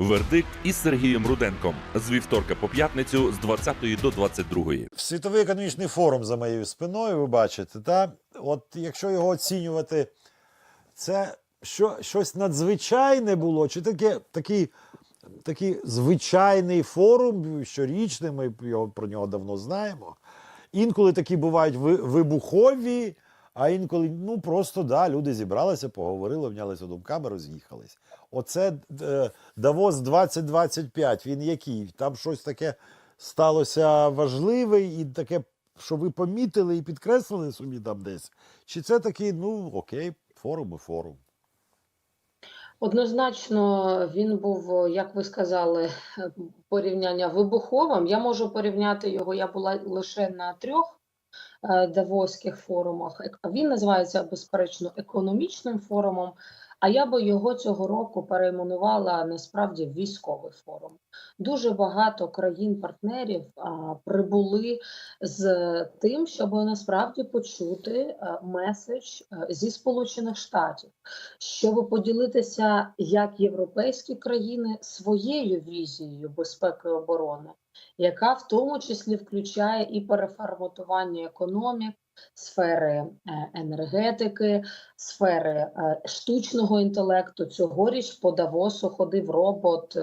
Вердикт із Сергієм Руденком з вівторка по п'ятницю з 20 до 22. Світовий економічний форум за моєю спиною, ви бачите, та? от якщо його оцінювати, це що, щось надзвичайне було, чи таке, такий, такий звичайний форум, щорічний, ми його, про нього давно знаємо. Інколи такі бувають ви- вибухові, а інколи ну просто да, люди зібралися, поговорили, обнялися думками, роз'їхались. Оце е, Давос 2025, він який? Там щось таке сталося важливе і таке, що ви помітили і підкреслили собі там десь? Чи це такий, ну окей, форум і форум? Однозначно, він був, як ви сказали, порівняння вибуховим. Я можу порівняти його. Я була лише на трьох е, давоських форумах. Він називається безперечно економічним форумом. А я би його цього року перейменувала насправді в військовий форум. Дуже багато країн-партнерів прибули з тим, щоб насправді почути е, меседж е, зі Сполучених Штатів щоб поділитися як європейські країни своєю візією безпеки і оборони, яка в тому числі включає і переформатування економік, сфери е, енергетики, сфери е, штучного інтелекту. Цьогоріч по Давосу ходив робот е,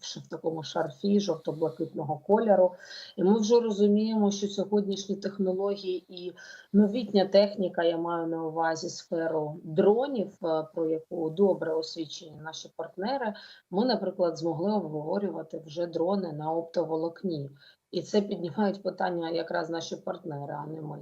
в, такому шарфі жовто-блакитного кольору. І ми вже розуміємо, що сьогоднішні технології і новітня техніка, я маю на увазі сферу дронів, про яку добре освічені наші партнери. Ми, наприклад, змогли обговорювати вже дрони на оптоволокні. І це піднімають питання якраз наші партнери, а не ми.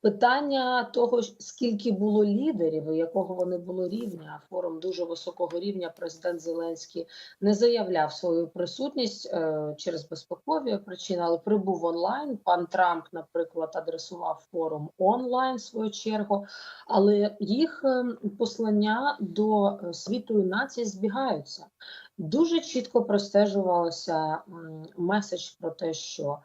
Питання того, скільки було лідерів і якого вони було рівня. Форум дуже високого рівня. Президент Зеленський не заявляв свою присутність е, через безпекові причини, але прибув онлайн. Пан Трамп, наприклад, адресував форум онлайн в свою чергу. Але їх е, послання до е, світу і націй збігаються. Дуже чітко простежувалося меседж про те, що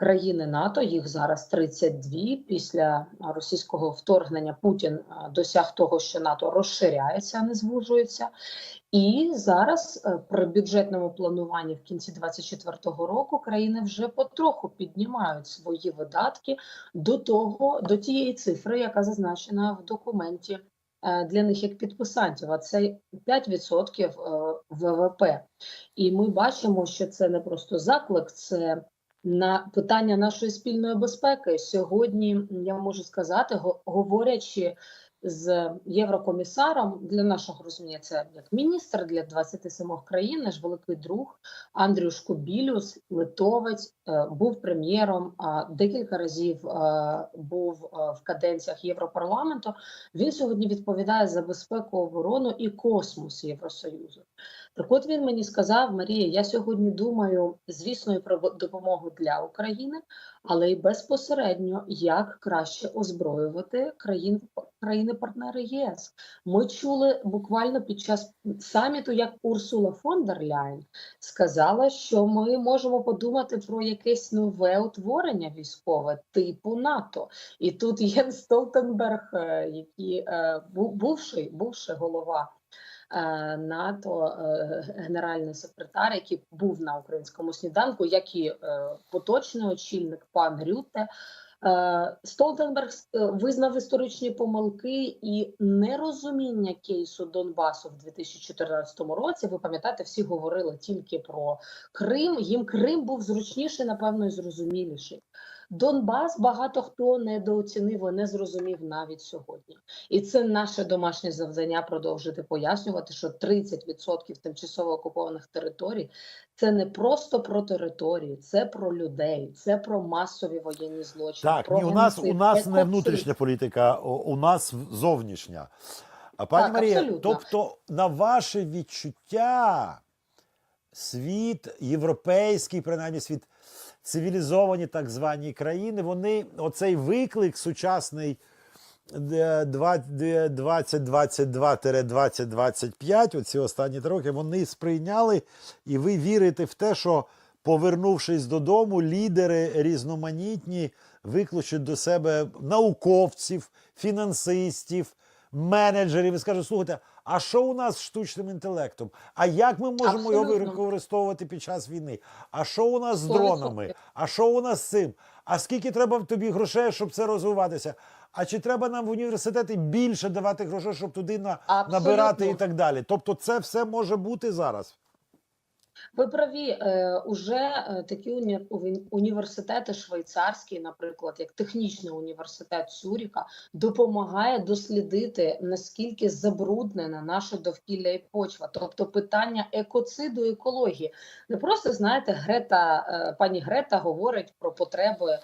країни НАТО, їх зараз 32, після російського вторгнення Путін досяг того, що НАТО розширяється, а не звужується. І зараз е, при бюджетному плануванні в кінці 2024 року країни вже потроху піднімають свої видатки до того, до тієї цифри, яка зазначена в документі е, для них як підписантів, а це 5% е, ВВП. І ми бачимо, що це не просто заклик, це на питання нашої спільної безпеки. Сьогодні я можу сказати, говорячи з єврокомісаром для нашого розуміння, це як міністр для 27 країн, наш великий друг Андрій Шкобілюс, литовець, е, був прем'єром, декілька разів е, був е, в каденціях Європарламенту. Він сьогодні відповідає за безпеку, оборону і космос Євросоюзу. Так от він мені сказав, Марія, я сьогодні думаю, звісно, і про допомогу для України, але й безпосередньо як краще озброювати країн країни-партнери ЄС. Ми чули буквально під час саміту, як Урсула фон дер Ляйн сказала, що ми можемо подумати про якесь нове утворення військове типу НАТО. І тут Єн Столтенберг, е, який е, бувший, бувший голова е, НАТО, генеральний секретар, який був на українському сніданку, як і поточний очільник пан Рютте. Е, Столтенберг е, визнав історичні помилки і нерозуміння кейсу Донбасу в 2014 році. Ви пам'ятаєте, всі говорили тільки про Крим. Їм Крим був зручніший, напевно, і зрозуміліший. Донбас багато хто недооцінив і не зрозумів навіть сьогодні. І це наше домашнє завдання продовжити пояснювати, що 30% тимчасово окупованих територій це не просто про території, це про людей, це про масові воєнні злочини. Так, про ні, у нас у нас не внутрішня політика, у, у нас зовнішня. А пані Так, Марія, абсолютно. тобто, на ваше відчуття, світ, європейський, принаймні світ, цивілізовані так звані країни, вони оцей виклик сучасний е, два- де 2022-2025, оці останні роки, вони сприйняли, і ви вірите в те, що повернувшись додому, лідери різноманітні викличуть до себе науковців, фінансистів, менеджерів і скаже: слухайте, а що у нас з штучним інтелектом? А як ми можемо його використовувати під час війни? А що у нас з дронами? А що у нас з цим? А скільки треба тобі грошей, щоб це розвиватися? А чи треба нам в університети більше давати грошей, щоб туди на, набирати і так далі? Тобто, це все може бути зараз. Ви праві, е, уже е, такі уні- уні- університети швейцарські, наприклад, як технічний університет Цюріка, допомагає дослідити наскільки забруднена наше довкілля і почва. Тобто питання екоциду екології. Не просто знаєте, Грета, е, пані Грета говорить про потреби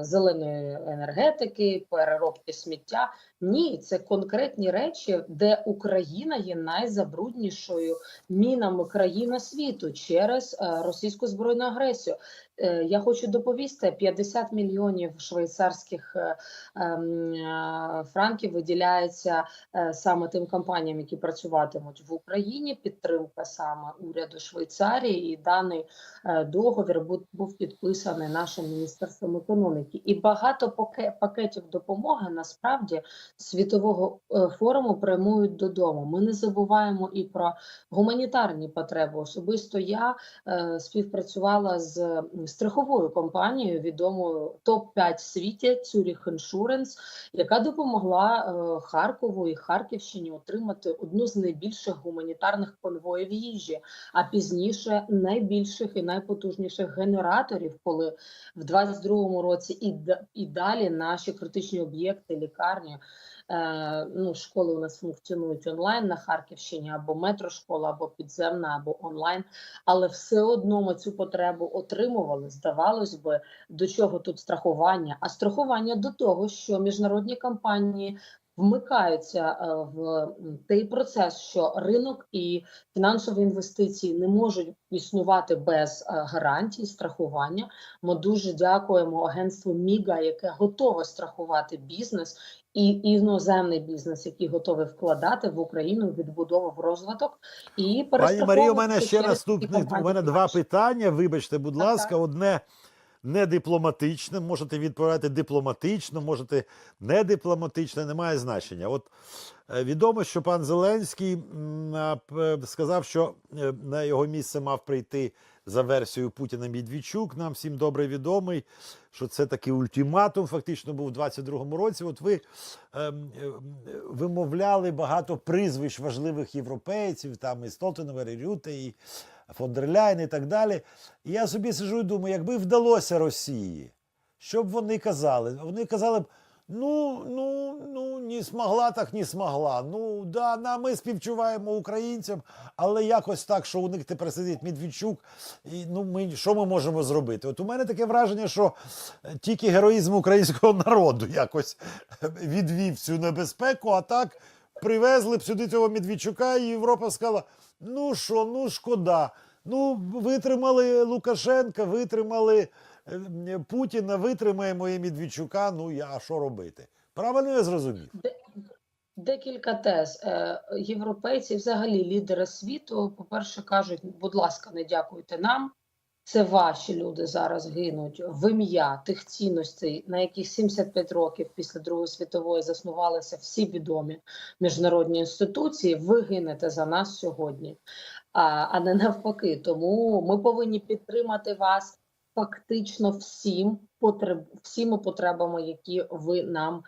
зеленої енергетики, переробки сміття. Ні, це конкретні речі, де Україна є найзабруднішою мінами країна світу через е, російську збройну агресію. Е, Я хочу доповісти: 50 мільйонів швейцарських е, ем, франків виділяється саме тим компаніям, які працюватимуть в Україні. Підтримка саме уряду Швейцарії, і даний договір був, підписаний нашим міністерством економіки. І багато паке- пакетів допомоги насправді світового е, форуму прямують додому. Ми не забуваємо і про гуманітарні потреби. Особисто я е, співпрацювала з страховою компанією, відомою топ 5 в світі Zurich Insurance, яка допомогла е, Харкову і Харківщині отримати одну з найбільших гуманітарних конвоїв їжі, а пізніше найбільших і найпотужніших генераторів, коли в 22-му році і, і далі наші критичні об'єкти, лікарні. Е, ну, школи у нас функціонують онлайн на Харківщині, або метрошкола, або підземна, або онлайн. Але все одно ми цю потребу отримували. Здавалось би, до чого тут страхування? А страхування до того, що міжнародні компанії вмикаються е, в той процес, що ринок і фінансові інвестиції не можуть існувати без е, гарантій страхування. Ми дуже дякуємо агентству Міга, яке готове страхувати бізнес і іноземний бізнес, який готовий вкладати в Україну відбудову в розвиток і Пані Марія, у мене ще наступних у мене два питання. Вибачте, будь Так, ласка, одне не дипломатичне. Можете відповідати дипломатично, можете не дипломатично, немає значення. От е, відомо, що пан Зеленський сказав, що е, на його місце мав прийти за версією Путіна Медведчук. Нам всім добре відомий, що це такий ультиматум, фактично був у 22-му році. От ви ем, вимовляли багато прізвищ важливих європейців, там і Столтенберг, і Рюте, і фон дер Ляйн, і так далі. І я собі сижу і думаю, якби вдалося Росії, що б вони казали? Вони казали б. Ну, ну, ну, не змогла, так не змогла. Ну, да, на, ми співчуваємо українцям, але якось так, що у них тепер сидить Медведчук, і ну, ми, що ми можемо зробити? От у мене таке враження, що е, тільки героїзм українського народу якось відвів цю небезпеку, а так привезли б сюди цього Медведчука, і Європа сказала: ну що, ну шкода. Ну, витримали Лукашенка, витримали е, Путіна, витримаємо і Медведчука. Ну я що робити? Правильно я зрозумів? Декілька тез. Е, Європейці, взагалі лідери світу, по-перше, кажуть, будь ласка, не дякуйте нам. Це ваші люди зараз гинуть в ім'я тих цінностей, на яких 75 років після Другої світової заснувалися всі відомі міжнародні інституції. Ви гинете за нас сьогодні, а не навпаки. Тому ми повинні підтримати вас фактично всім потреб, всіми потребами, які ви нам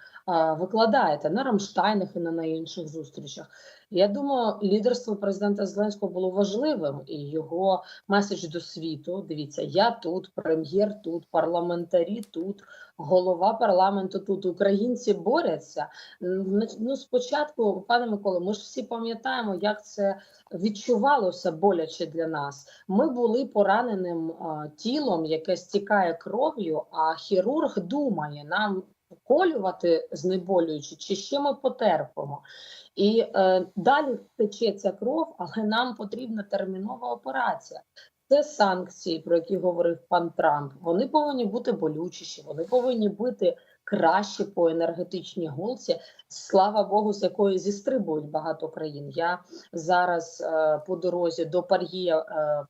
викладаєте на Рамштайнах і на, інших зустрічах. Я думаю, лідерство президента Зеленського було важливим, і його меседж до світу. Дивіться, я тут, прем'єр тут, парламентарі тут, голова парламенту тут. Українці борються. М, Ну, спочатку, пане Миколо, ми ж всі пам'ятаємо, як це відчувалося боляче для нас. Ми були пораненим а, тілом, яке стікає кров'ю, а хірург думає, нам вколювати знеболюючи, чи ще ми потерпимо. І е, далі тече ця кров, але нам потрібна термінова операція. Це санкції, про які говорив пан Трамп. Вони повинні бути болючіші, вони повинні бути краще по енергетичній голці. Слава Богу, з якої зістрибують багато країн. Я зараз е, по дорозі до Пар'є е,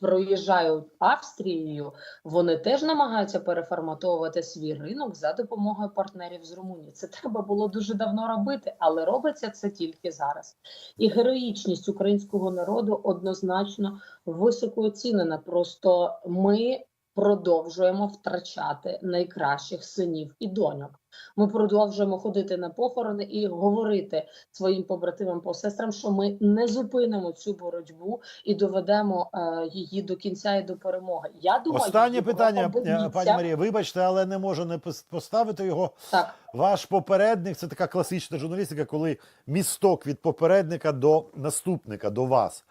проїжджають Австрією, вони теж намагаються переформатовувати свій ринок за допомогою партнерів з Румунії. Це треба було дуже давно робити, але робиться це тільки зараз. І героїчність українського народу однозначно високо оцінена. Просто ми продовжуємо втрачати найкращих синів і доньок. Ми продовжуємо ходити на похорони і говорити своїм побратимам посестрам, що ми не зупинимо цю боротьбу і доведемо е, її до кінця і до перемоги. Я думаю, Останнє питання, е, пані Марія, вибачте, але не можу не поставити його. Так, Ваш попередник це така класична журналістика, коли місток від попередника до наступника, до вас.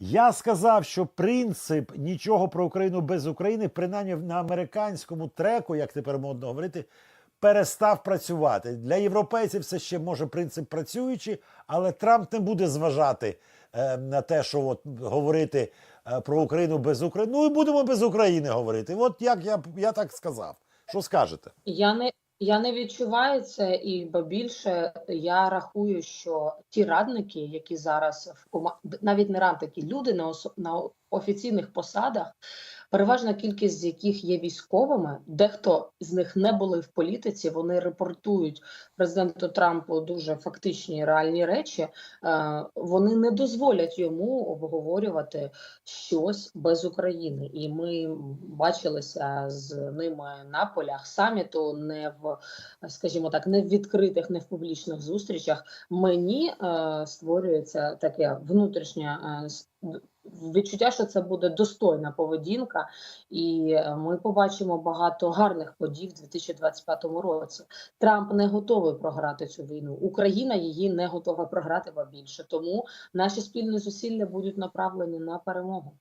Я сказав, що принцип нічого про Україну без України, принаймні на американському треку, як тепер модно говорити, перестав працювати. Для європейців це ще може принцип працюючий, але Трамп не буде зважати е, на те, що от говорити е, про Україну без України. Ну і будемо без України говорити. От як я, я так сказав. Що скажете? я не я не відчуваю це, і ба більше я рахую, що ті радники, які зараз в кома... навіть не радники, люди на осо... на офіційних посадах, переважна кількість з яких є військовими, дехто з них не були в політиці, вони репортують президенту Трампу дуже фактичні реальні речі. Е, вони не дозволять йому обговорювати щось без України. І ми бачилися з ними на полях саміту, не в, скажімо так, не в відкритих, не в публічних зустрічах. Мені е, створюється таке внутрішнє е, відчуття, що це буде достойна поведінка, і е, ми побачимо багато гарних подій в 2025 році. Трамп не готовий програти цю війну. Україна її не готова програти, ба більше. Тому наші спільні зусилля будуть направлені на перемогу.